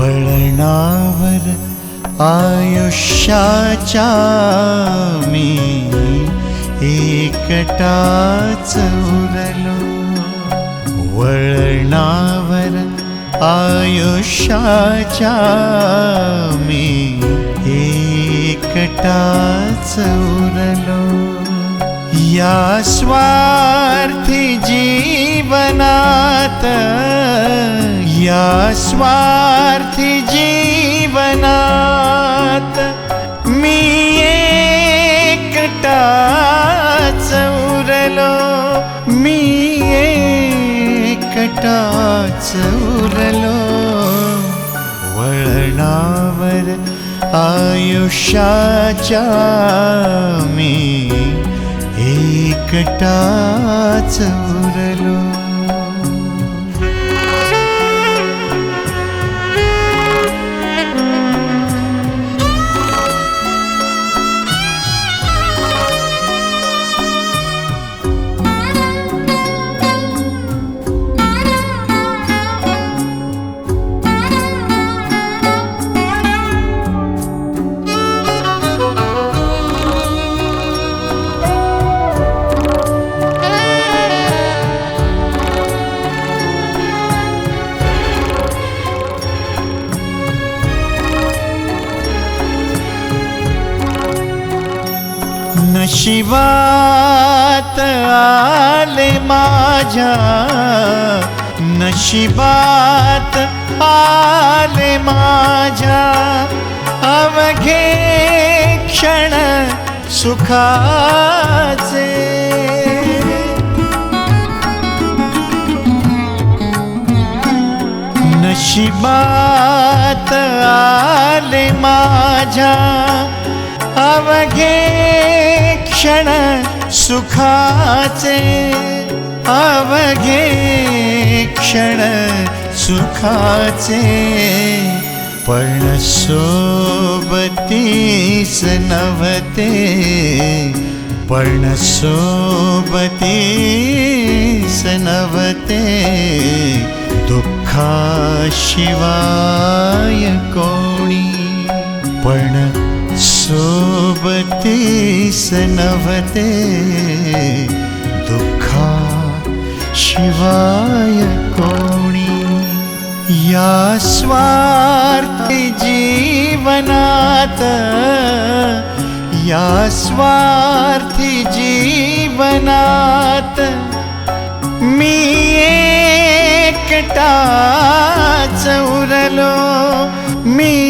वळणावर आयुष्याच्या मी एकटाच उरलो. वळणावर आयुष्याच्या मी एकटाच उरलो. या स्वार्थी जीवनात या स्वार्थी जीवनात मी एकटाच उरलो मी एकटाच उरलो वळणावर आयुष्याच्या मी एकटाच उरलो नशिबात आले माझ्या नशिबात आले माझ्या. अवघे क्षण सुखाचे. नशिबात आले माझ्या अवघे क्षण सुखाचे अवघे क्षण सुखाचे पर्ण सोबतीस नवते पर्ण सोबतीसनवते दुःखा शिवाय कोणी पण दुःखा शिवाय कोणी। या स्वार्थी जीवनात या स्वार्थी जीवनात मी एकटाच उरलो मी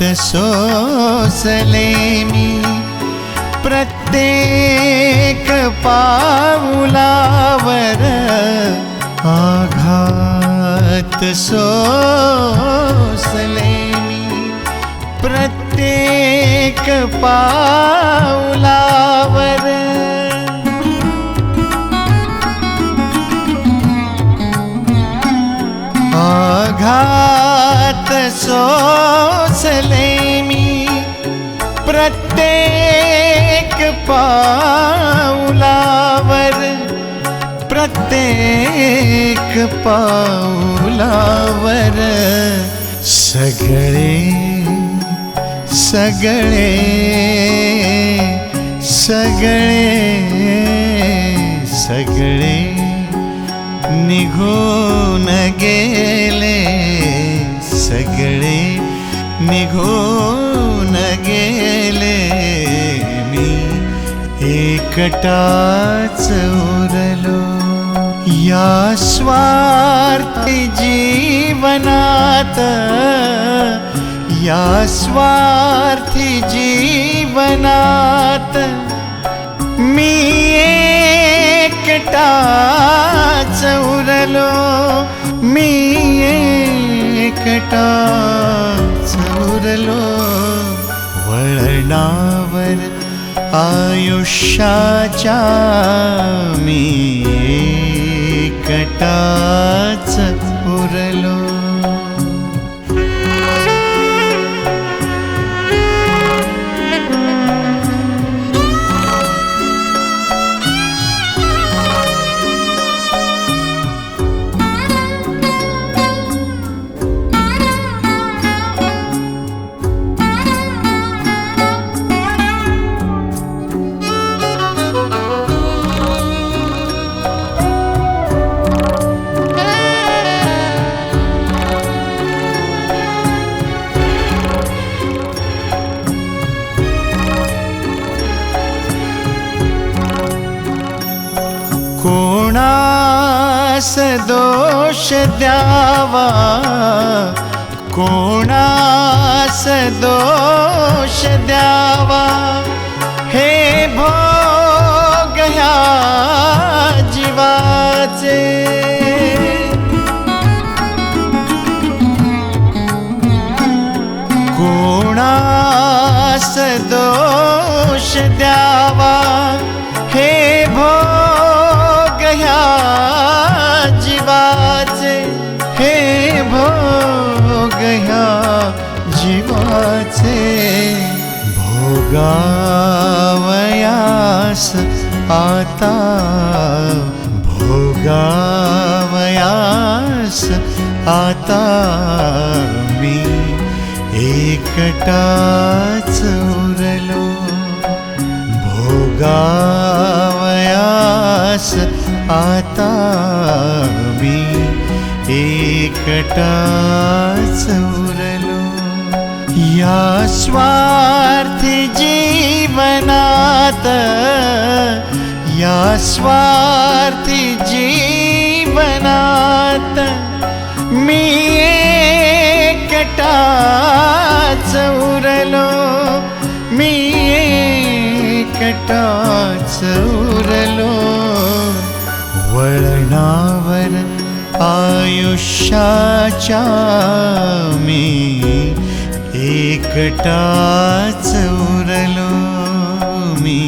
आघात सोसले मी प्रत्येक पाऊलावर आघात सोसले मी प्रत्येक पा प्रत्येक पाऊलावर प्रत्येक पाऊलावर सगळे सगळे सगळे सगळे निघून गेले सगळे निघून गेले. संकटाच उरलो. या स्वार्थ जीवनात या स्वार्थी जीवनात मी एकटाच उरलो. मी एकटाच उरलो. वळणा आयुष्याच्या मी एकटाच उरलो कोणास दोष द्यावा कोणास दोष द्यावा? हे भोग ह्या जीवाचे हे भोग ह्या जीवाचे भोगावयास आता। भोगावयास आता। मी एकटाच उरलो भोगावयास आता। मी एकटा य या जी बनात स्वार्थ जी बनात मि कटा सूरलो मि कटा झलो वर्णा आयुष्याच्या मी एकटाच उरलो मी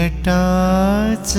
एकटाच